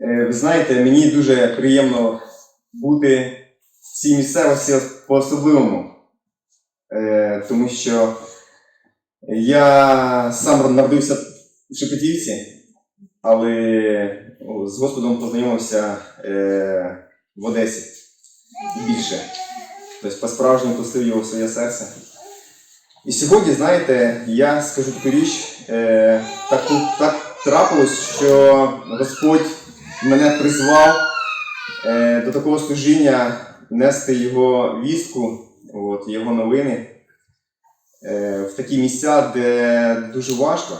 Е, Ви знаєте, мені дуже приємно бути в цій місцевості по-особливому, Е, тому що я сам народився в Шепетівці, але з Господом познайомився е, в Одесі більше. Тобто по-справжньому пустив його в своє серце. І сьогодні, знаєте, я скажу таку річ, е, так, так трапилось, що Господь мене призвав е, до такого служіння нести його вістку, от, його новини е, в такі місця, де дуже важко.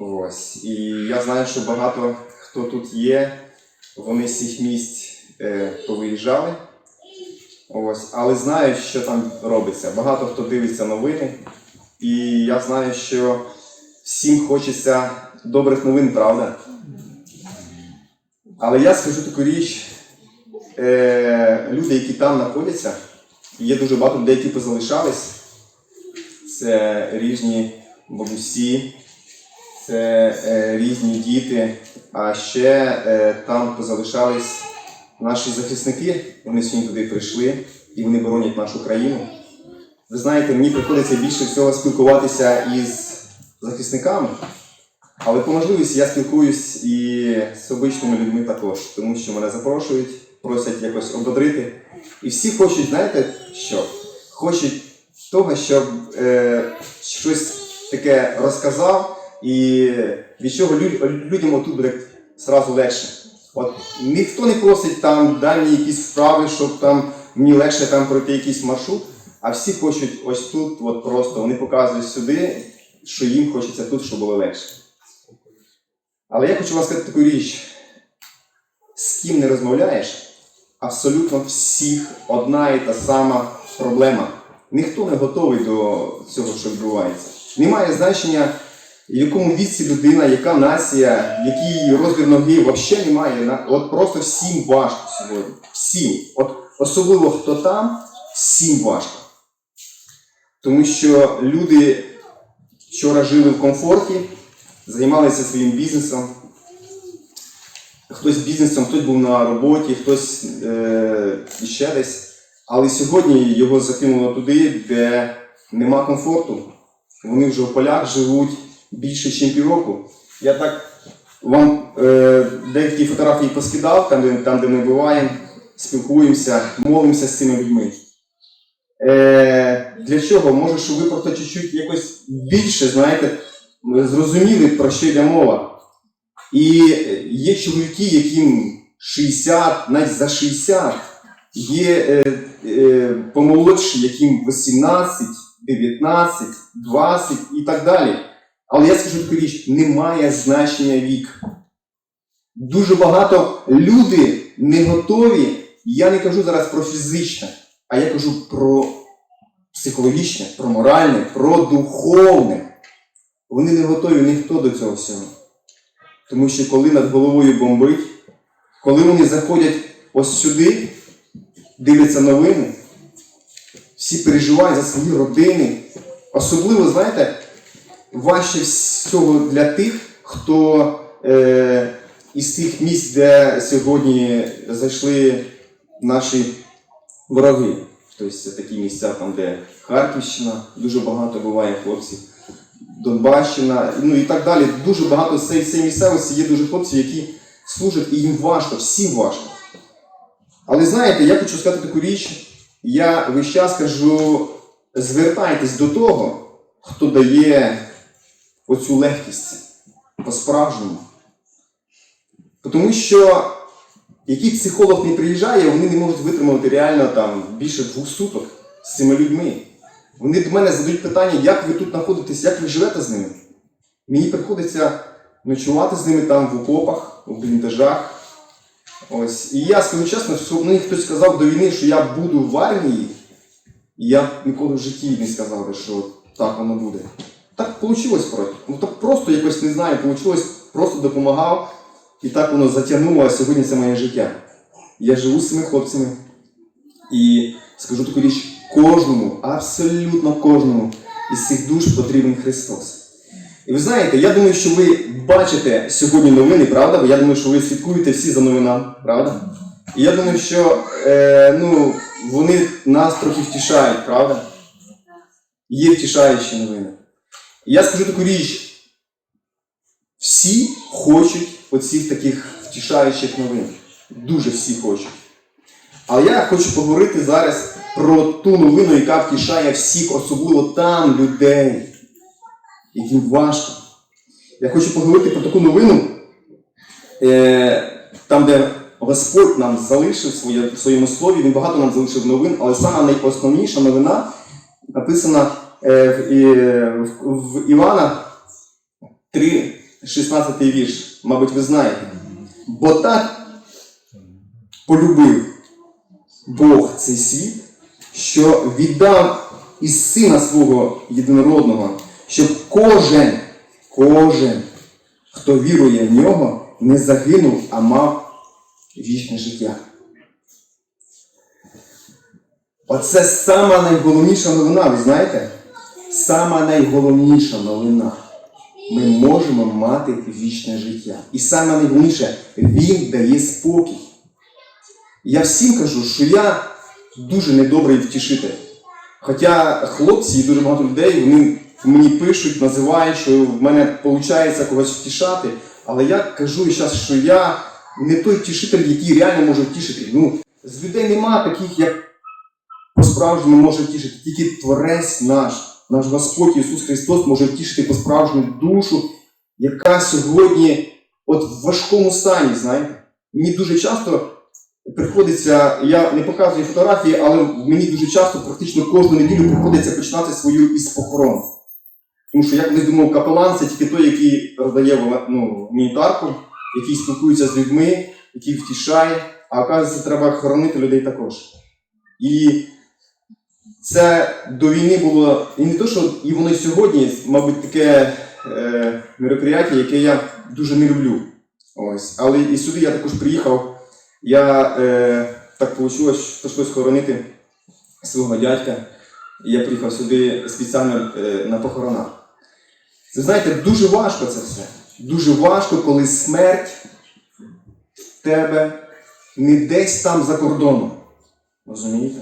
Ось. І я знаю, що багато хто тут є, вони з цих місць е, повиїжджали. Ось, але знаю, що там робиться. Багато хто дивиться новини, і я знаю, що всім хочеться добрих новин, правда? Але я скажу таку річ: е, люди, які там знаходяться, є дуже багато людей, які позалишались. Це різні бабусі, це е, різні діти. А ще е, там позалишались наші захисники. Вони сьогодні туди прийшли і вони боронять нашу країну. Ви знаєте, мені приходиться більше всього спілкуватися із захисниками, але по можливості я спілкуюсь і з обичними людьми також, тому що мене запрошують, просять якось ободрити. І всі хочуть, знаєте, що? Хочуть того, щоб е, щось таке розказав, і від чого лю- людям отут буде зразу легше. От ніхто не просить там дай мені якісь вправи, щоб там мені легше там пройти якийсь маршрут, а всі хочуть ось тут, от просто вони показують сюди, що їм хочеться тут, щоб було легше. Але я хочу вам сказати таку річ: з ким не розмовляєш, абсолютно всіх одна і та сама проблема. Ніхто не готовий до цього, що відбувається. Немає значення, в якому віці людина, яка нація, який розмір ноги, взагалі немає. От просто всім важко сьогодні. Всім. От особливо хто там, всім важко. Тому що люди вчора жили в комфорті, займалися своїм бізнесом. Хтось бізнесом, хтось був на роботі, хтось е, іще десь. Але сьогодні його закинуло туди, де нема комфорту. Вони вже в полях живуть більше, ніж півроку. Я так вам е, деякі фотографії поскидав, там, де, там, де ми буваємо, спілкуємося, молимося з цими людьми. Е, для чого? Може, щоб ви просто чуть-чуть якось більше, знаєте, зрозуміли, про що йде мова. І є чоловіки, яким 60, навіть за 60, є е, е, помолодші, яким 18, 19, 20 і так далі. Але я скажу таку річ, немає значення вік. Дуже багато люди не готові. Я не кажу зараз про фізичне, а я кажу про психологічне, про моральне, про духовне. Вони не готові ніхто до цього всього. Тому що коли над головою бомбить, коли вони заходять ось сюди, дивляться новини, всі переживають за свої родини. Особливо, знаєте, важче всього для тих, хто е, із тих місць, де сьогодні зайшли наші вороги. Тобто це такі місця, там, де Харківщина, дуже багато буває хлопців. Донбащина, ну і так далі. Дуже багато з цієї місцевості є дуже хлопців, які служать, і їм важко, всім важко. Але знаєте, я хочу сказати таку річ, я весь час кажу, звертайтесь до того, хто дає оцю легкість по-справжньому. Тому що який психолог не приїжджає, вони не можуть витримати реально там більше двох суток з цими людьми. Вони до мене задають питання, як ви тут знаходитесь, як ви живете з ними. Мені приходиться ночувати з ними там в окопах, у бліндажах. Ось. І я скажу чесно, що мені хтось сказав до війни, що я буду в армії, і я ніколи в житті не сказав, що так воно буде. Так вийшло просто. Ну так просто якось не знаю, вийшло, просто допомагав, і так воно затягнуло, а сьогодні це моє життя. Я живу з цими хлопцями. І скажу таку річ, кожному, абсолютно кожному із цих душ потрібен Христос. І ви знаєте, я думаю, що ви бачите сьогодні новини, правда? Я думаю, що ви слідкуєте всі за новинами, правда? І я думаю, що е, ну, вони нас трохи втішають, правда? Є втішаючі новини. Я скажу таку річ. Всі хочуть оцих таких втішаючих новин. Дуже всі хочуть. Але я хочу поговорити зараз про ту новину, яка втішає всіх, особливо там людей, яким важко. Я хочу поговорити про таку новину, е, там, де Господь нам залишив в своєму слові, Він багато нам залишив новин, але сама найосновніша новина написана е, в Івана 3, 16 вірш. Мабуть, ви знаєте. Бо так полюбив Бог цей світ, що віддав із сина свого єдинородного, щоб кожен, кожен, хто вірує в нього, не загинув, а мав вічне життя. Оце сама найголовніша новина, ви знаєте? Сама найголовніша новина. Ми можемо мати вічне життя. І саме найголовніше, він дає спокій. Я всім кажу, що я дуже недобрий втішитель. Хоча хлопці і дуже багато людей вони мені пишуть, називають, що в мене виходить когось втішати. Але я кажу зараз, що я не той втішитель, який реально може втішити. Ну, з людей нема таких, як по-справжньому може втішити. Тільки Творець наш, наш Господь Ісус Христос може втішити по-справжньому душу, яка сьогодні от в важкому стані, знаєте. Мені дуже часто приходиться, я не показую фотографії, але мені дуже часто, практично кожну неділю приходиться починати свою із похорон. Тому що я колись думав, капелан це тільки той, який роздає ну, гуманітарку, який спілкується з людьми, який втішає, а оказується, треба хоронити людей також. І це до війни було і не то, що і воно і сьогодні, мабуть, таке е, мероприятие, яке я дуже не люблю. Ось. Але і сюди я також приїхав. Я е, так вийшло, що прийшлось хоронити свого дядька. І я приїхав сюди спеціально е, на похорона. Ви знаєте, дуже важко це все. Дуже важко, коли смерть в тебе не десь там за кордоном. Розумієте?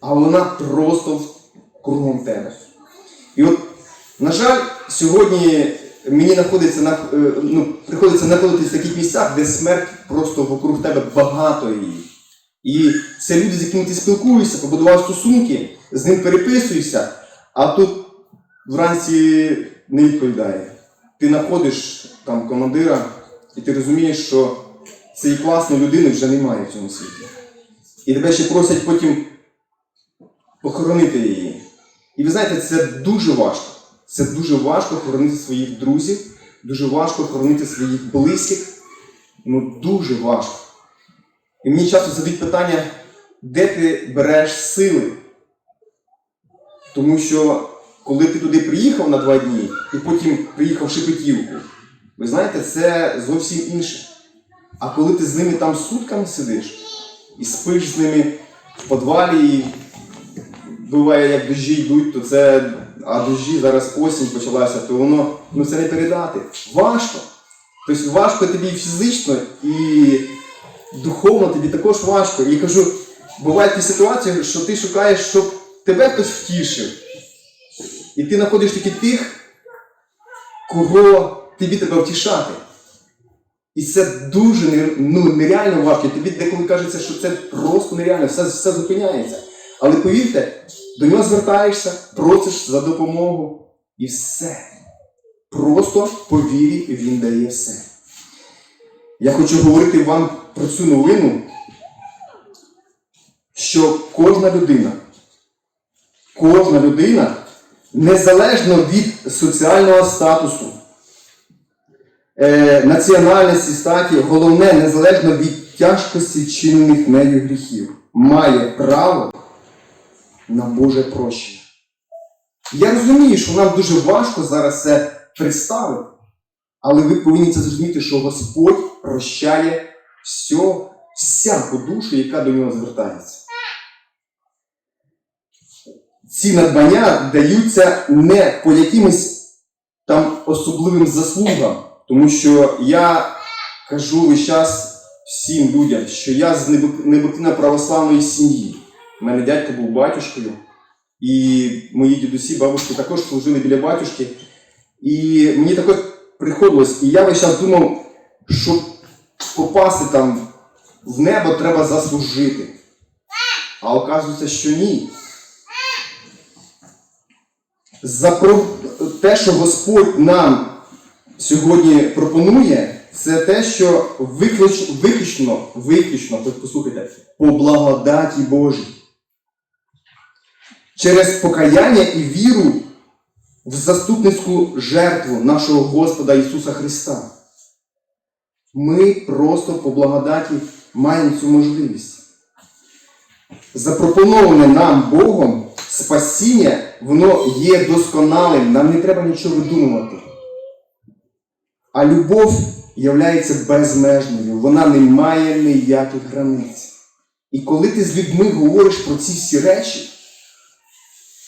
А вона просто кругом тебе. І от, на жаль, сьогодні мені знаходиться на, е, ну, приходиться знаходитися в таких місцях, де смерть просто вокруг тебе багато її. І це люди, з якими ти спілкуєшся, побудував стосунки, з ним переписуєшся, а тут вранці не відповідає. Ти знаходиш там командира, і ти розумієш, що цієї класної людини вже немає в цьому світі. І тебе ще просять потім похоронити її. І ви знаєте, це дуже важко. Це дуже важко хоронити своїх друзів, дуже важко хоронити своїх близьких. Ну дуже важко. І мені часто задають питання, де ти береш сили? Тому що коли ти туди приїхав на два дні і потім приїхав в Шепетівку, ви знаєте, це зовсім інше. А коли ти з ними там сутками сидиш і спиш з ними в подвалі, і буває, як дощі йдуть, то це, а дощі зараз осінь почалася, то воно ну це не передати. Важко. Тобто важко тобі фізично, і духовно тобі також важко. І кажу, бувають такі ситуації, що ти шукаєш, щоб тебе хтось втішив. І ти знаходиш тільки тих, кого тобі треба втішати. І це дуже ну, нереально важко. Тобі деколи кажеться, що це просто нереально, все, все зупиняється. Але повірте, до нього звертаєшся, просиш за допомогу і все. Просто по вірі він дає все. Я хочу говорити вам про цю новину, що кожна людина, кожна людина, незалежно від соціального статусу, е, національності, статі, головне, незалежно від тяжкості чинених нею гріхів, має право на Боже прощення. Я розумію, що нам дуже важко зараз це представити, але ви повинні це зрозуміти, що Господь прощає все, всяку душу, яка до нього звертається. Ці надбання даються не по якимось там особливим заслугам, тому що я кажу весь час всім людям, що я з небо- православної сім'ї. У мене дядько був батюшкою, і мої дідусі, бабушки також служили біля батюшки. І мені також приходилось, і я весь час думав, щоб попасти там в небо, треба заслужити. А оказується, що ні. За те, що Господь нам сьогодні пропонує, це те, що виключ, виключно, виключно, послухайте, по благодаті Божій. Через покаяння і віру в заступницьку жертву нашого Господа Ісуса Христа. Ми просто по благодаті маємо цю можливість. Запропоноване нам Богом спасіння, воно є досконалим, нам не треба нічого видумувати. А любов являється безмежною, вона не має ніяких границь. І коли ти з людьми говориш про ці всі речі,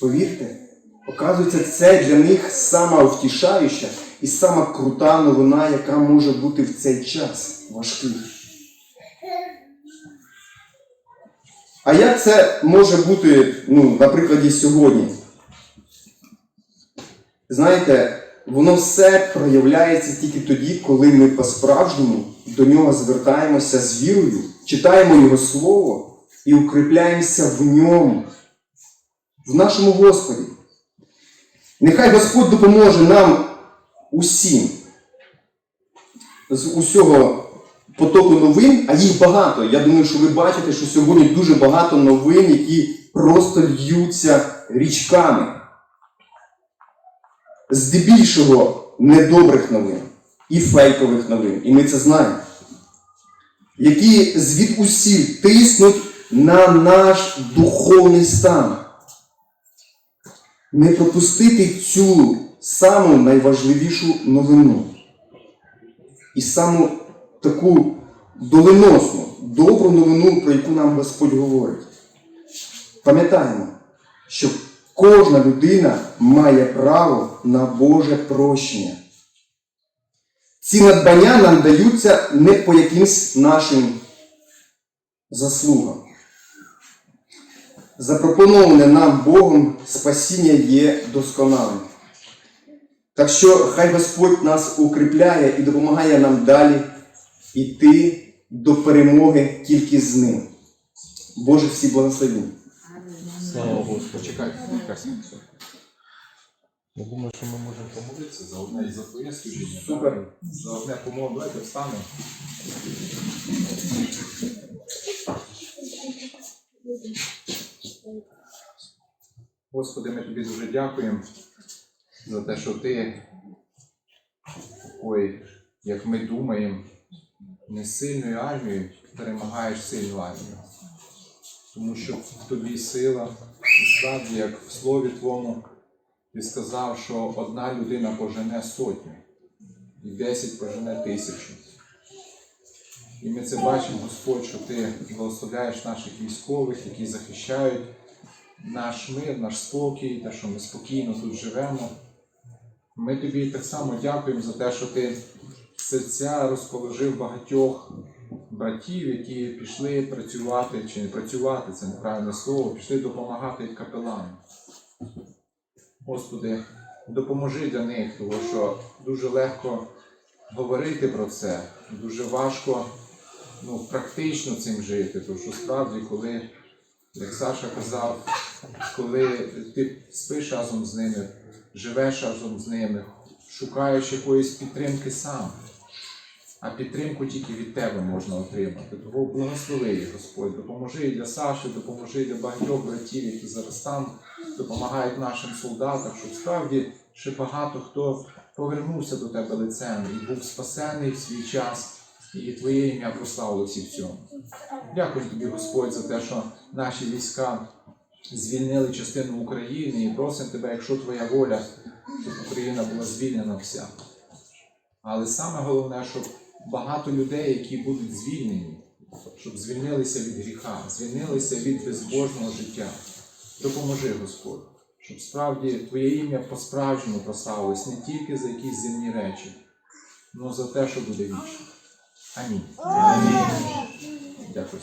повірте, оказується, це для них сама втішаюча і сама крута новина, яка може бути в цей час важкий. А як це може бути, ну, на прикладі сьогодні? Знаєте, воно все проявляється тільки тоді, коли ми по-справжньому до нього звертаємося з вірою, читаємо Його Слово і укріпляємося в ньому, в нашому Господі. Нехай Господь допоможе нам усім з усього потоку новин, а їх багато. Я думаю, що ви бачите, що сьогодні дуже багато новин, які просто льються річками. Здебільшого недобрих новин і фейкових новин, і ми це знаємо, які звідусіль тиснуть на наш духовний стан. Не пропустити цю саму найважливішу новину і саму таку доленосну, добру новину, про яку нам Господь говорить. Пам'ятаємо, що кожна людина має право на Боже прощення. Ці надбання нам даються не по якимсь нашим заслугам. Запропоноване нам Богом спасіння є досконалим. Так що хай Господь нас укріпляє і допомагає нам далі йти до перемоги тільки з ним. Боже всі благословіння. Слава Господу. Почекайте, почекайте. Я думаю, що ми можемо помолитися за одне і за твоє служіння. Супер. За одне помолимо. Давайте встанемо. Господи, ми тобі дуже дякуємо за те, що ти такою, як ми думаємо, не сильною армією перемагаєш сильну армію. Тому що в тобі сила, і справді, як в слові Твому, ти сказав, що одна людина пожене сотню, і десять пожене тисячу. І ми це бачимо, Господь, що ти благословляєш наших військових, які захищають наш мир, наш спокій, те, що ми спокійно тут живемо. Ми тобі так само дякуємо за те, що ти серця розположив багатьох братів, які пішли працювати чи не працювати, це неправильне слово, пішли допомагати капеланам. Господи, допоможи для них, тому що дуже легко говорити про це, дуже важко ну, практично цим жити, тому що справді, коли, як Саша казав, коли ти спиш разом з ними, живеш разом з ними, шукаєш якоїсь підтримки сам, а підтримку тільки від тебе можна отримати. Тому благослови їх, Господь, допоможи і для Саші, допоможи і для багатьох братів, які зараз там допомагають нашим солдатам, щоб справді ще багато хто повернувся до тебе лицем і був спасений в свій час, і Твоє ім'я прославилося в цьому. Дякую тобі, Господь, за те, що наші війська звільнили частину України і просимо тебе, якщо твоя воля, щоб Україна була звільнена вся. Але саме головне, щоб багато людей, які будуть звільнені, щоб звільнилися від гріха, звільнилися від безбожного життя. Допоможи, Господь, щоб справді Твоє ім'я по-справжньому прославилось не тільки за якісь земні речі, але за те, що буде вічно. Амінь. Амінь. Дякую.